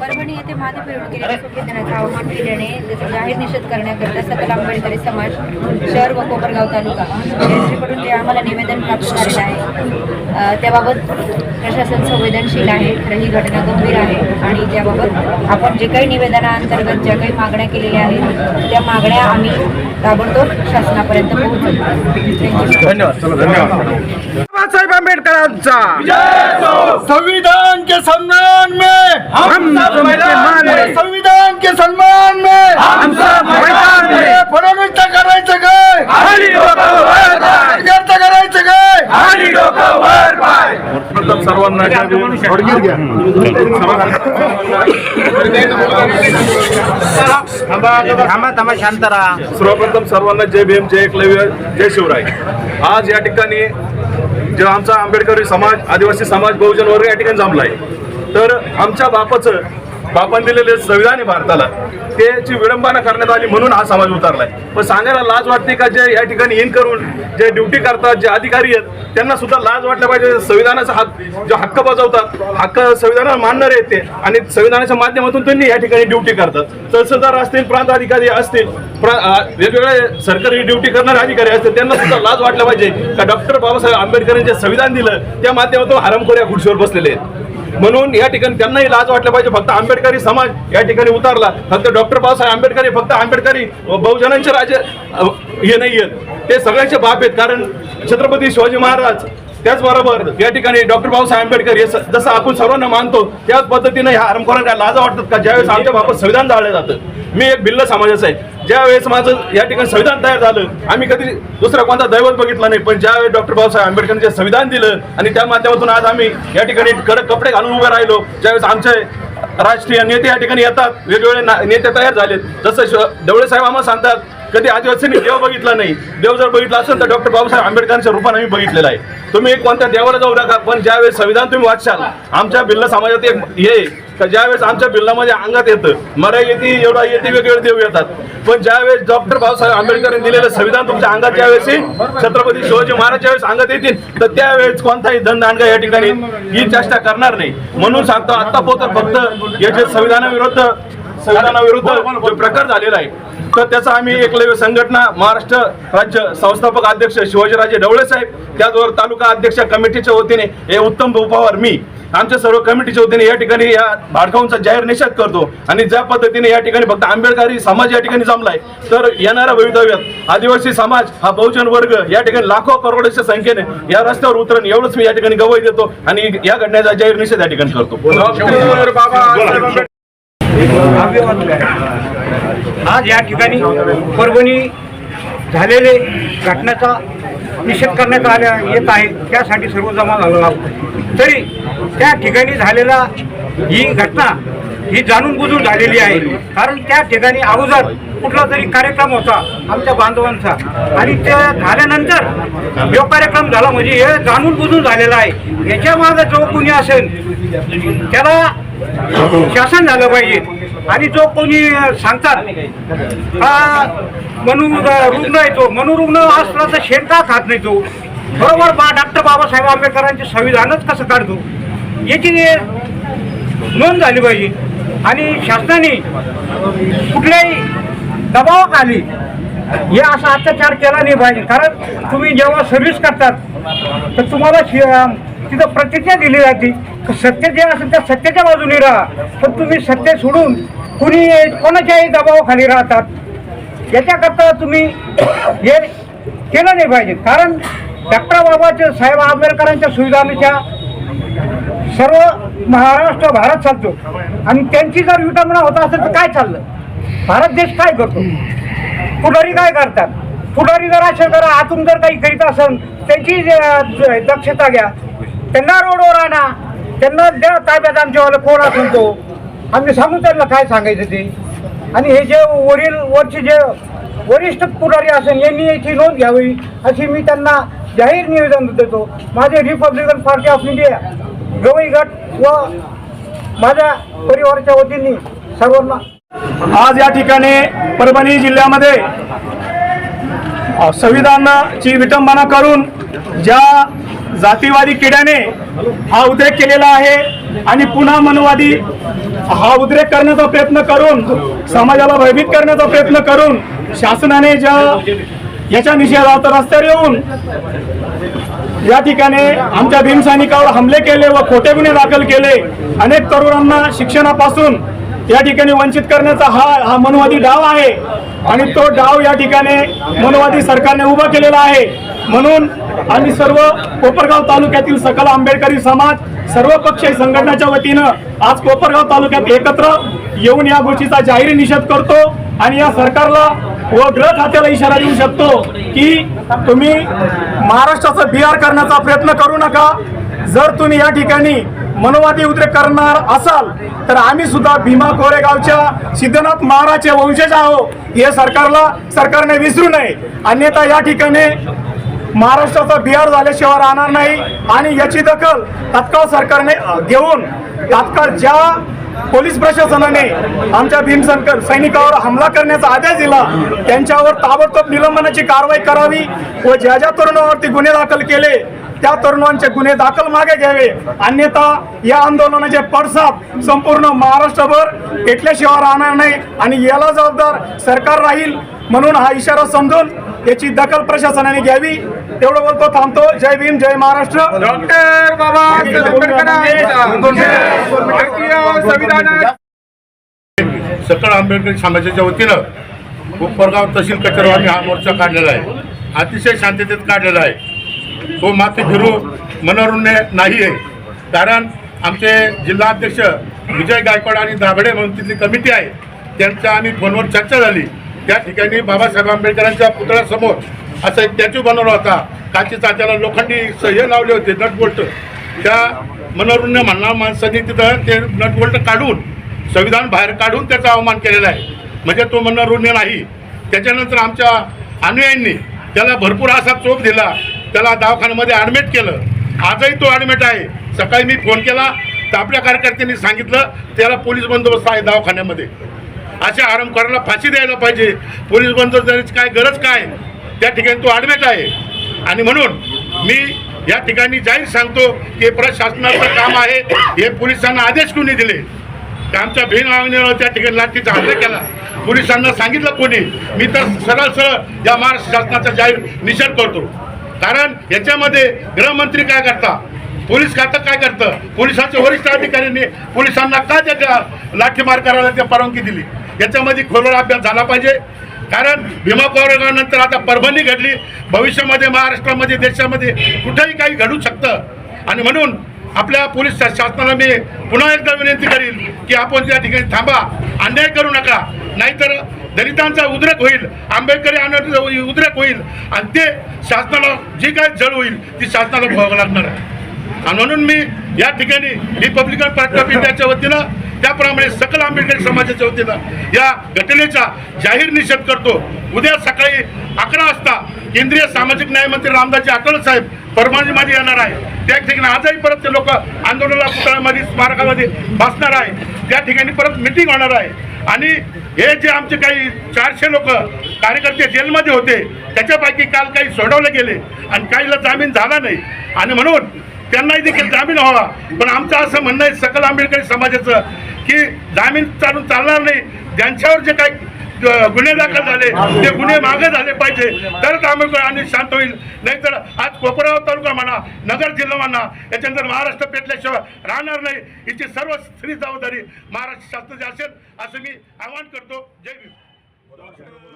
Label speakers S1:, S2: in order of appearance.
S1: परभणी येथे महादेव केलेल्या संविधानाचं आवाहन केल्याने त्याचा जाहीर निषेध करण्याकरिता सकल आंबेडकरी समाज शहर व कोपरगाव तालुका यांच्याकडून जे आम्हाला निवेदन प्राप्त झालेलं आहे त्याबाबत प्रशासन संवेदनशील आहे तर ही घटना गंभीर आहे. आणि त्याबाबत आपण जे काही निवेदनाअंतर्गत ज्या काही मागण्या केलेल्या आहेत त्या मागण्या आम्ही ताबडतोब शासनापर्यंत पोहोचवतो धन्यवाद.
S2: आंबेडकरांचा
S3: संविधान के सम्मान में।
S2: हम सब मैदान में।
S3: संविधान के सम्मान में।
S2: हम सब मैदान में।
S3: करायचं काय
S2: डोकं
S3: करायचं काय
S2: खाली डोकं वर पाय।
S3: सर्वांना
S4: थांबा थांबा शांत राहा.
S3: सर्वप्रथम सर्वांना जय भीम जय एकलव्य जय शिवराय. आज या ठिकाणी किंवा आमचा आंबेडकरी समाज आदिवासी समाज बहुजन वर्ग या ठिकाणी जमलाय तर आमच्या बापाचं बापान दिलेले संविधान आहे भारताला. त्याची विडंबना करण्यात आली म्हणून हा समाज उतरलाय. पण सांगायला लाज वाटते का जे या ठिकाणी इन करून जे ड्युटी करतात जे अधिकारी आहेत त्यांना सुद्धा लाज वाटल्या पाहिजे. संविधानाचा हक जो हक्क बजावतात हक्क संविधानाला मानणारे आहेत ते. आणि संविधानाच्या माध्यमातून त्यांनी या ठिकाणी ड्युटी करतात. तहसीलदार असतील प्रांत अधिकारी असतील वेगवेगळे सरकारी ड्युटी करणारे अधिकारी असतील त्यांना सुद्धा लाज वाटल्या पाहिजे का डॉक्टर बाबासाहेब आंबेडकरांचे संविधान दिलं त्या माध्यमातून हरामखोर या बसलेले आहेत. म्हणून या ठिकाणी त्यांनाही लाज वाटलं पाहिजे. फक्त आंबेडकरी समाज या ठिकाणी उतरला. फक्त डॉक्टर बाबासाहेब आंबेडकर हे फक्त आंबेडकरी व बहुजनांचे राजे हे नाही आहेत. ते सगळ्यांचे बाप आहेत. कारण छत्रपती शिवाजी महाराज त्याचबरोबर या ठिकाणी डॉक्टर बाबासाहेब आंबेडकर हे जसं आपण सर्वांना मानतो त्याच पद्धतीने ह्या आरंभकोरांना लाजा वाटतात का? ज्यावेळेस आमच्या बाबत संविधान जाळलं जातं. मी एक भिल्ल समाजाचा आहे. ज्यावेळेस माझं या ठिकाणी संविधान तयार झालं आम्ही कधी दुसरा कोणता दैवत बघितला नाही पण ज्यावेळेस डॉक्टर बाबासाहेब आंबेडकरांनी जे संविधान दिलं आणि त्या माध्यमातून आज आम्ही या ठिकाणी कडक कपडे घालून उभे राहिलो ज्यावेळेस आमचे राष्ट्रीय नेते या ठिकाणी येतात वेगवेगळे ना- नेते तयार झालेत. जसं श- साहेब आम्हाला सांगतात कधी आदिवासींनी देव बघितला नाही देव जर बघितला असेल तर डॉक्टर बाबासाहेब आंबेडकरांच्या रूपाने आम्ही बघितलेला आहे. तुम्ही एक कोणत्या देवाला जाऊ नका पण ज्यावेळेस संविधान तुम्ही वाचशाल आमच्या बिल्ल समाजात एक हे का ज्यावेळेस आमच्या बिल्लामध्ये अंगात येतं मरा येते एवढा येते वेगवेगळे देव येतात. पण ज्यावेळेस डॉक्टर बाबासाहेब आंबेडकरांनी दिलेलं संविधान तुमच्या अंगात ज्यावेळेस छत्रपती शिवाजी महाराज ज्यावेळेस अंगात येतील तर त्यावेळेस कोणताही दंड या ठिकाणी ही चेष्टा करणार नाही. म्हणून सांगतो आता पोतर फक्त याचे संविधानाविरुद्ध संविधानाविरुद्ध जो प्रकार झालेला आहे तर त्याचा आम्ही एकलव्य संघटना महाराष्ट्र राज्य संस्थापक अध्यक्ष शिवाजीराजे ढवळे साहेब त्याचबरोबर तालुका अध्यक्ष कमिटीच्या वतीने हे उत्तम भाऊ पवार मी आमच्या सर्व कमिटीच्या वतीने या ठिकाणी या भाडकाऊंचा जाहीर निषेध करतो. आणि ज्या पद्धतीने या ठिकाणी फक्त आंबेडकरी समाज या ठिकाणी जमलाय तर येणाऱ्या भवितव्यात आदिवासी समाज हा बहुजन वर्ग या ठिकाणी लाखो करोडच्या संख्येने या रस्त्यावर उतरण एवढंच मी या ठिकाणी गवाही देतो आणि या घटनेचा जाहीर निषेध या ठिकाणी करतो.
S2: आज या ठिकाणी परभणी झालेले घटनेचा निषेध करण्यात आल्या येत आहे त्यासाठी सर्व जमा झालेला आहोत. तरी त्या ठिकाणी झालेला ही घटना ही जाणून बुजून झालेली आहे. कारण त्या ठिकाणी अगोदर कुठला तरी कार्यक्रम होता आमच्या बांधवांचा. आणि त्या झाल्यानंतर जो कार्यक्रम झाला म्हणजे हे जाणून बुजून झालेला आहे. याच्या मागे जो कुणी असेल त्याला शासन झालं पाहिजे. आणि जो कोणी सांगतात हा मनु रुग्ण आहे तो. मनुरुग्ण असला तर शेणका खात नाही तो? बरोबर बा डॉक्टर बाबासाहेब आंबेडकरांचे संविधानच कसं काढतो? याची नोंद झाली पाहिजे. आणि शासनाने कुठल्याही दबावाखाली हे असा अत्याचार केला नाही पाहिजे. कारण तुम्ही जेव्हा सर्व्हिस करतात तर तुम्हाला तिथं प्रतिज्ञा दिली जाते. सत्य जे असेल त्या सत्याच्या बाजूने राहा. पण तुम्ही सत्य सोडून कुणी कोणाच्याही दबावाखाली राहतात. याच्याकरता तुम्ही हे केलं नाही पाहिजे. कारण डॉक्टर बाबाचे साहेब आंबेडकरांच्या सुविधांच्या सर्व महाराष्ट्र भारत चालतो. आणि त्यांची जर विटंबना होत असेल तर काय चाललं? भारत देश काय करतो? पुढारी काय करतात? पुढारी जर असेल तर आतून जर काही करीत असेल त्याची दक्षता घ्या. त्यांना रोडवर आणा. त्यांना द्या ताब्यात आमच्यावाला कोण असून तो. आम्ही सांगू त्यांना काय सांगायचं ते. आणि हे जे वरील वरचे जे वरिष्ठ पुढारी असेल यांनी याची नोंद घ्यावी. अशी मी त्यांना जाहीर निवेदन देतो. माझे Republican Party of India Gavai गट व माझ्या परिवाराच्या वतीने सर्वांना
S5: आज या ठिकाणी परभणी जिल्ह्यामध्ये संविधानाची विटंबना करून ज्या जातीवादी किड्याने हा उद्रेक केलेला आहे आणि पुन्हा मनवादी हा उद्रेक करण्याचा प्रयत्न करून समाजाला भयभीत करण्याचा प्रयत्न करून शासनाने ज्या याच्या निषेधार्थ रस्त्यावर येऊन या ठिकाणी आमच्या भीमसैनिकावर हमले केले व खोटे गुन्हे दाखल केले. अनेक तरुणांना शिक्षणापासून या ठिकाणी वंचित करण्याचा हा हा मनवादी डाव आहे. आणि तो डाव या ठिकाणी मनवादी सरकारने उभा केलेला आहे. म्हणून आम्ही सर्व कोपरगाव तालुक्यातील सकल आंबेडकरी समाज सर्व पक्षीय संघटनाच्या वतीनं आज कोपरगाव तालुक्यात एकत्र येऊन या गोष्टीचा जाहीर निषेध करतो आणि या सरकारला व गृह खात्याला इशारा देऊ शकतो की तुम्ही महाराष्ट्राचं बिहार करण्याचा प्रयत्न करू नका. जर तुम्ही या ठिकाणी मनोवादी उद्रेक करणार असाल तर आम्ही सुद्धा भीमा कोरेगावच्या सिद्धनाथ महाराजचे वंशज आहोत. हे सरकारला सरकारने विसरू नये. अन्यथा या ठिकाणी महाराष्ट्राचा बिहार झाल्याशिवाय राहणार नाही. आणि याची दखल तत्काळ सरकारने घेऊन तात्काळ ज्या पोलीस प्रशासनाने आमच्या भीमशंकर सैनिकावर हमला करण्याचा आदेश दिला त्यांच्यावर ताबडतोब निलंबनाची कारवाई करावी व ज्या ज्या तरुणावरती गुन्हे दाखल केले त्या तरुणांचे गुन्हे दाखल मागे घ्यावे. अन्यथा या आंदोलनाचे पडसाद संपूर्ण महाराष्ट्रभर पेटल्याशिवाय राहणार नाही. आणि याला जबाबदार सरकार राहील म्हणून हा इशारा समजून याची दखल प्रशासनाने घ्यावी. तेवढं बोलतो थांबतो. जय भीम जय महाराष्ट्र.
S2: डॉक्टर संविधानात
S6: सकल आंबेडकरी समाजाच्या वतीनं कोपरगाव तहसील कचेरीवर आम्ही हा मोर्चा काढलेला आहे. अतिशय शांततेत काढलेला आहे. तो माती फिरू मनोरुण्य नाही आहे कारण आमचे जिल्हाध्यक्ष विजय गायकवाड आणि दाभडे म्हणून तिथली कमिटी आहे. त्यांच्या आम्ही फोनवर चर्चा झाली. त्या ठिकाणी बाबासाहेब आंबेडकरांच्या पुतळ्यासमोर असा एक स्टॅच्यू बनवला होता काचेचा त्याला लोखंडी हे लावले होते नटबोल्ट त्या मनोरुण्य म्हणणार माणसांनी तिथं ते नटबोल्ट काढून संविधान बाहेर काढून त्याचा अवमान केलेला आहे. म्हणजे तो मनोरुण्य नाही. त्याच्यानंतर आमच्या अनुयायांनी त्याला भरपूर असा चोप दिला. त्याला दवाखान्यामध्ये ॲडमिट केलं. आजही तो ॲडमिट आहे. सकाळी मी फोन केला. तर आपल्या कार्यकर्त्यांनी सांगितलं त्याला पोलीस बंदोबस्त आहे दवाखान्यामध्ये. अशा आरंभकराला फाशी द्यायला पाहिजे. पोलीस बंदोबस्त काय गरज काय? त्या ठिकाणी तो ॲडमिट आहे. आणि म्हणून मी या ठिकाणी जाहीर सांगतो की प्रशासनाचं काम आहे. हे पोलिसांना आदेश कोणी दिले? की आमच्या बहीण आंगणीवर त्या ठिकाणी लाठीचा हल्ला केला. पोलिसांना सांगितलं कोणी? मी तर सरळ सरळ या महाराष्ट्र शासनाचा जाहीर निषेध करतो. कारण याच्यामध्ये गृहमंत्री काय करता? पोलीस खातं काय करतं? पोलिसांच्या वरिष्ठ अधिकाऱ्यांनी पोलिसांना का त्या लाठीमार करायला त्या परवानगी दिली? याच्यामध्ये खोलवर अभ्यास झाला पाहिजे. कारण भीमा कोरेगावनंतर आता परभणी घडली. भविष्यामध्ये महाराष्ट्रामध्ये देशामध्ये कुठंही काही घडू शकतं. आणि म्हणून आपल्या पोलीस शासनाला मी पुन्हा एकदा विनंती करील की आपण त्या ठिकाणी थांबा. अन्याय करू नका. नाहीतर दलितांचा उद्रेक होईल. आंबेडकरी आंदोलन उद्रेक होईल. आणि ते शासनाला जी काय जळ होईल ती शासनाला भोगावं लागणार आहे. आणि म्हणून मी या ठिकाणी रिपब्लिकन पार्टी ऑफ इंडियाच्या वतीनं त्याप्रमाणे सकल आंबेडकरी समाजाच्या वतीनं या घटनेचा जाहीर निषेध करतो. उद्या सकाळी अकरा वाजता केंद्रीय सामाजिक न्याय मंत्री रामदासजी आठवले साहेब परभणीमध्ये येणार आहे. त्या ठिकाणी आजही परत ते लोक आंदोलनाला पुतळ्यामध्ये स्मारकामध्ये बसणार आहे. त्या ठिकाणी परत मिटिंग होणार आहे. आणि हे जे आमचे काही चारशे लोक कार्यकर्ते जेलमध्ये होते त्याच्यापैकी काल काही सोडवले गेले आणि काहीला जामीन झाला नाही. आणि म्हणून त्यांनाही देखील जामीन व्हावा पण आमचं असं म्हणणं आहे सकल आंबेडकरी समाजाचं की जामीन चालून चालणार नाही. ज्यांच्यावर जे काही गुन्हे दाखल झाले ते गुन्हे मागे झाले पाहिजे तरच आंबेडकर आणि शांत होईल. नाहीतर आज कोपराव तालुका म्हणा नगर जिल्हा म्हणा याच्यानंतर महाराष्ट्र पेटल्याशिवाय राहणार नाही. याची सर्व स्त्री जबाबदारी महाराष्ट्र शासनाची असेल असं मी आवाहन करतो. जय भीम.